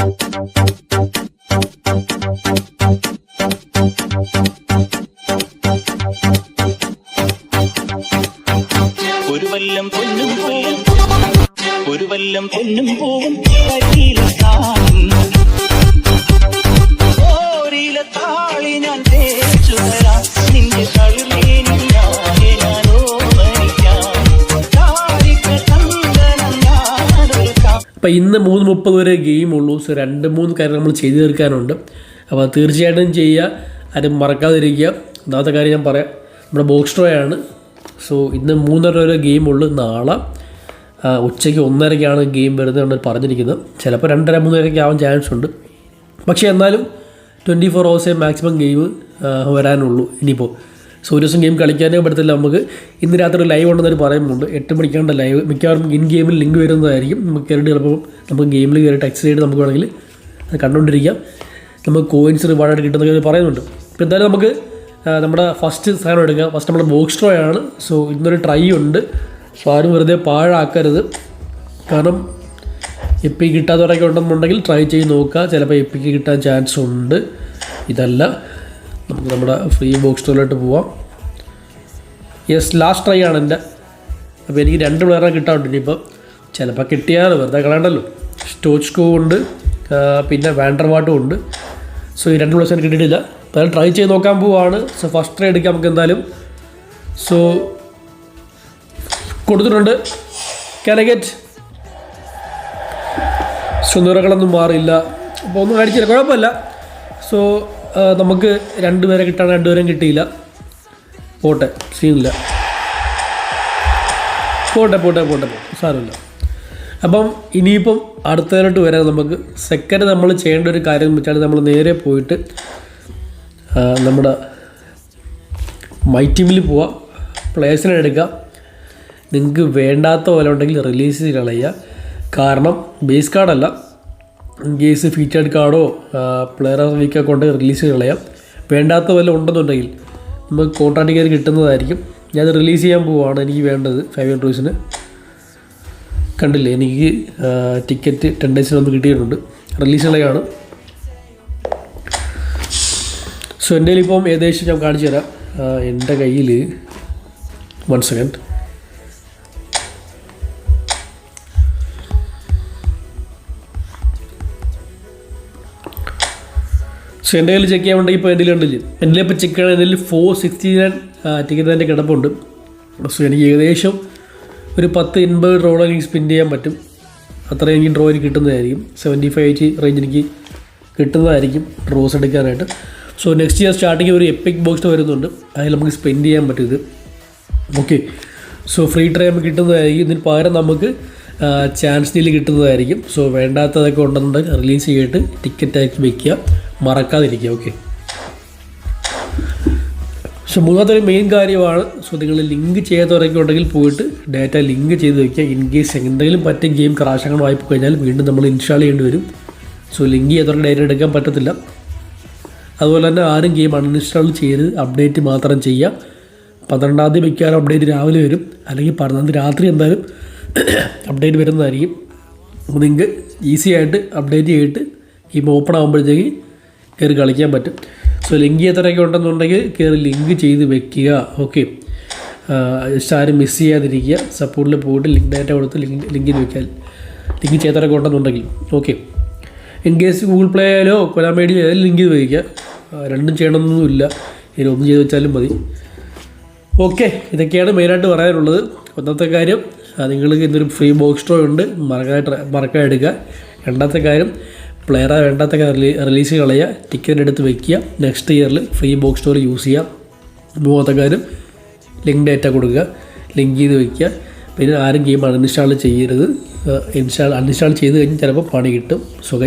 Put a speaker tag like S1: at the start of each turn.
S1: ഒരു വല്ലം പൊന്നും പോവും. ഒരു വല്ലം പൊന്നും പോവും.
S2: അപ്പോൾ ഇന്ന് മൂന്ന് മുപ്പത് വരെ ഗെയിം ഉള്ളൂ. സോ രണ്ട് മൂന്ന് കാര്യം നമ്മൾ ചെയ്തു തീർക്കാനുണ്ട്. അപ്പോൾ തീർച്ചയായിട്ടും ചെയ്യുക. ആരും മറക്കാതിരിക്കുക. ഒന്നാമത്തെ കാര്യം ഞാൻ പറയാം. നമ്മുടെ ബോക്സ് ആണ്. സോ ഇന്ന് മൂന്നര വരെ ഗെയിം ഉള്ളൂ. നാളെ ഉച്ചയ്ക്ക് ഒന്നരയ്ക്കാണ് ഗെയിം വരുന്നത് പറഞ്ഞിരിക്കുന്നത്. ചിലപ്പോൾ രണ്ടര മൂന്നരയ്ക്ക് ആവാൻ ചാൻസ് ഉണ്ട്. പക്ഷേ എന്നാലും ട്വന്റി ഫോർ ഹവേഴ്സേ മാക്സിമം ഗെയിം വരാനുള്ളൂ. ഇനിയിപ്പോൾ സോ ദിവസം ഗെയിം കളിക്കാനേ പറ്റത്തില്ല. നമുക്ക് ഇന്ന് രാത്രി ലൈവ് ഉണ്ടെന്നൊരു പറയുന്നുണ്ട്. എട്ട് മണിക്കാണ്ട് ലൈവ് മിക്കവാറും ഇൻ ഗെയിമിൽ ലിങ്ക് വരുന്നതായിരിക്കും. നമുക്ക് കയറിയിട്ട് ചിലപ്പോൾ നമുക്ക് ഗെയിമിൽ കയറി ടെക്സ്റ്റ് ചെയ്ത് നമുക്ക് വേണമെങ്കിൽ അത് കണ്ടുകൊണ്ടിരിക്കാം. നമുക്ക് കോയിൻസ് റിവാർഡായിട്ട് കിട്ടുന്നൊക്കെ പറയുന്നുണ്ട്. അപ്പോൾ എന്തായാലും നമുക്ക് നമ്മുടെ ഫസ്റ്റ് സാധനം എടുക്കുക ഫസ്റ്റ് നമ്മുടെ ബോക്സ് ട്രോ ആണ്. സോ ഇന്നൊരു ട്രൈ ഉണ്ട്. സോ ആരും വെറുതെ പാഴാക്കരുത്. കാരണം എപ്പി കിട്ടാത്തവരൊക്കെ ഉണ്ടെന്നുണ്ടെങ്കിൽ ട്രൈ ചെയ്ത് നോക്കുക ചിലപ്പോൾ എപ്പിക്ക് കിട്ടാൻ ചാൻസ് ഉണ്ട്. ഇതല്ല. നമുക്ക് നമ്മുടെ ഫ്രീ ബോക്സ് സ്റ്റോറിലോട്ട് പോവാം. യെസ് ലാസ്റ്റ് ട്രൈ ആണ് എന്റെ. അപ്പോൾ എനിക്ക് രണ്ട് പ്ലെയറെ കിട്ടാറുണ്ട് ഇനിയിപ്പോൾ ചിലപ്പോൾ കിട്ടിയാൽ വെറുതെ കളയണ്ടല്ലോ. സ്റ്റോച്ച്കോ ഉണ്ട് പിന്നെ വാൻഡർവാട്ടും ഉണ്ട്. സോ ഈ രണ്ട് പ്ലേഴ്സിന് കിട്ടിയിട്ടില്ല. അപ്പോൾ ട്രൈ ചെയ്ത് നോക്കാൻ പോവാണ്. സോ ഫസ്റ്റ് ട്രൈ എടുക്കാം നമുക്ക് എന്തായാലും. സോ കൊടുത്തിട്ടുണ്ട്. കാനഗറ്റ് സുന്ദരകളൊന്നും മാറിയില്ല. അപ്പോൾ ഒന്നും കാണിച്ചില്ല കുഴപ്പമില്ല. സോ നമുക്ക് രണ്ടുപേരെ കിട്ടാൻ രണ്ടുപേരും കിട്ടിയില്ല. പോട്ടെ സീനില്ല പോട്ടെ പോട്ടെ പോട്ടെ സാരമില്ല. അപ്പം ഇനിയിപ്പം അടുത്തതിലോട്ട് വരാൻ നമുക്ക്. സെക്കൻഡ് നമ്മൾ ചെയ്യേണ്ട ഒരു കാര്യം വെച്ചാൽ നമ്മൾ നേരെ പോയിട്ട് നമ്മുടെ മൈ ടീമിൽ പോവാം. പ്ലേസിനെ എടുക്കുക നിങ്ങൾക്ക് വേണ്ടാത്ത പോലെ ഉണ്ടെങ്കിൽ റിലീസ് കളയുക. കാരണം ബേസ് കാർഡല്ല ഇൻ കേസ് ഫീച്ചേർഡ് കാർഡോ പ്ലെയർ ഓഫ് വീക്കോ കൊണ്ട് റിലീസ് കളയാം. വേണ്ടാത്ത വല്ല ഉണ്ടെന്നുണ്ടെങ്കിൽ നമുക്ക് കോൺട്രാക്ട് കിട്ടുന്നതായിരിക്കും. ഞാൻ റിലീസ് ചെയ്യാൻ പോവുകയാണ് എനിക്ക് വേണ്ടത് ഫൈവ് ഹൺഡ്രഡ് റൂസിന് കണ്ടില്ലേ എനിക്ക് ടിക്കറ്റ് ടെൻ ഡേയ്സിന് ഒന്ന് കിട്ടിയിട്ടുണ്ട്. റിലീസ് കളയാണ്. സോ എന്റെ ഇപ്പം ഏകദേശം ഞാൻ കാണിച്ചു തരാം. എന്റെ കയ്യിൽ വൺ സെക്കൻഡ് സോ എന്റെ കയ്യിൽ ചെക്ക് ചെയ്യാൻ വേണ്ടി ഇപ്പോൾ എന്റെ കണ്ടില്ല? എന്റെ ഇപ്പോൾ ചെക്ക് ചെയ്യണം എന്റെ ഫോർ സിക്സ്റ്റി നയൻ ടിക്കറ്റ് എന്റെ കിടപ്പുണ്ട്. സോ എനിക്ക് ഏകദേശം ഒരു പത്ത് എൺപത് ഡ്രോൾ എനിക്ക് സ്പെൻഡ് ചെയ്യാൻ പറ്റും. അത്രയും എനിക്ക് ഡ്രോ എനിക്ക് കിട്ടുന്നതായിരിക്കും. സെവന്റി ഫൈവ് എയ്റ്റി റേഞ്ച് എനിക്ക് കിട്ടുന്നതായിരിക്കും ഡ്രോസ് എടുക്കാനായിട്ട്. സോ നെക്സ്റ്റ് ഇയർ സ്റ്റാർട്ടിങ് ഒരു എപ്പിക് ബോക്സ് വരുന്നുണ്ട്. അതിൽ നമുക്ക് സ്പെൻഡ് ചെയ്യാൻ പറ്റും ഇത്. ഓക്കെ സോ ഫ്രീ ട്രൈ നമുക്ക് കിട്ടുന്നതായിരിക്കും. ഇതിന് പകരം നമുക്ക് ചാൻസ് ഡീൽ കിട്ടുന്നതായിരിക്കും. സോ വേണ്ടാത്തതൊക്കെ ഉണ്ടെന്നുണ്ടെങ്കിൽ റിലീസ് ചെയ്തിട്ട് ടിക്കറ്റ് ആക്കി വയ്ക്കുക മറക്കാതിരിക്കുക. ഓക്കെ പക്ഷെ മൂന്നാമത്തൊരു മെയിൻ കാര്യമാണ് സോ നിങ്ങൾ ലിങ്ക് ചെയ്യാത്തവരൊക്കെ ഉണ്ടെങ്കിൽ പോയിട്ട് ഡാറ്റ ലിങ്ക് ചെയ്ത് വയ്ക്കുക ഇൻ കേസ് എന്തെങ്കിലും പറ്റും ഗെയിം ക്രാഷ് അങ്ങനെ വായ്പ കഴിഞ്ഞാൽ വീണ്ടും നമ്മൾ ഇൻസ്റ്റാൾ ചെയ്യേണ്ടി വരും. സോ ലിങ്ക് ചെയ്യാത്തവരുടെ ഡാറ്റ എടുക്കാൻ പറ്റത്തില്ല. അതുപോലെ തന്നെ ആരും ഗെയിം അൺഇൻസ്റ്റാൾ ചെയ്ത് അപ്ഡേറ്റ് മാത്രം ചെയ്യുക. പന്ത്രണ്ടാം തീയതി മിക്കവാറും അപ്ഡേറ്റ് രാവിലെ വരും. അല്ലെങ്കിൽ പതിനൊന്നാം തീയതി രാത്രി എന്തായാലും അപ്ഡേറ്റ് വരുന്നതായിരിക്കും. അപ്പോൾ നിങ്ങൾക്ക് ഈസി ആയിട്ട് അപ്ഡേറ്റ് ചെയ്തിട്ട് ഗെയിം ഓപ്പൺ ആകുമ്പോഴത്തേക്ക് കയറി കളിക്കാൻ പറ്റും. സോ ലിങ്ക് ചെയ്യാത്തവരൊക്കെ ഉണ്ടെന്നുണ്ടെങ്കിൽ കയറി ലിങ്ക് ചെയ്ത് വെക്കുക. ഓക്കെ ജസ്റ്റ് ആരും മിസ് ചെയ്യാതിരിക്കുക. സപ്പോർട്ടിൽ പോയിട്ട് ലിങ്ക് ഡാറ്റ കൊടുത്ത് ലിങ്ക് ലിങ്ക് ചെയ്ത് വെക്കാൻ. ലിങ്ക് ചെയ്യാത്തവരൊക്കെ ഉണ്ടെന്നുണ്ടെങ്കിൽ. Okay in case Google Play ആയാലോ കൊലാമേഡിയോ ആയാലും ലിങ്ക് ചെയ്ത് വയ്ക്കുക രണ്ടും ചെയ്യണമെന്നൊന്നുമില്ല. ഇനി ഒന്നും ചെയ്ത് വെച്ചാലും മതി. ഓക്കെ ഇതൊക്കെയാണ് മെയിനായിട്ട് പറയാനുള്ളത്. ഒന്നാമത്തെ കാര്യം നിങ്ങൾക്ക് ഇന്നൊരു ഫ്രീ ബോക്സ് ഡ്രോ ഉണ്ട്. മറക്കാൻ മറക്കാൻ എടുക്കുക. രണ്ടാമത്തെ കാര്യം പ്ലെയറെ വേണ്ടാത്ത റിലീസ് കളയുക ടിക്കറ്റ് എടുത്ത് വെക്കുക. നെക്സ്റ്റ് ഇയറിൽ ഫ്രീ ബോക്സ് സ്റ്റോർ യൂസ് ചെയ്യുക ഉപഭോക്താക്കാരും ലിങ്ക് ഡേറ്റ കൊടുക്കുക. ലിങ്ക് ചെയ്ത് വെക്കുക. പിന്നെ ആരും ഗെയിം അൺഇൻസ്റ്റാൾ ചെയ്യരുത്. ഇൻസ്റ്റാൾ അൺഇൻസ്റ്റാൾ ചെയ്ത് കഴിഞ്ഞാൽ ചിലപ്പോൾ പണി കിട്ടും. സോ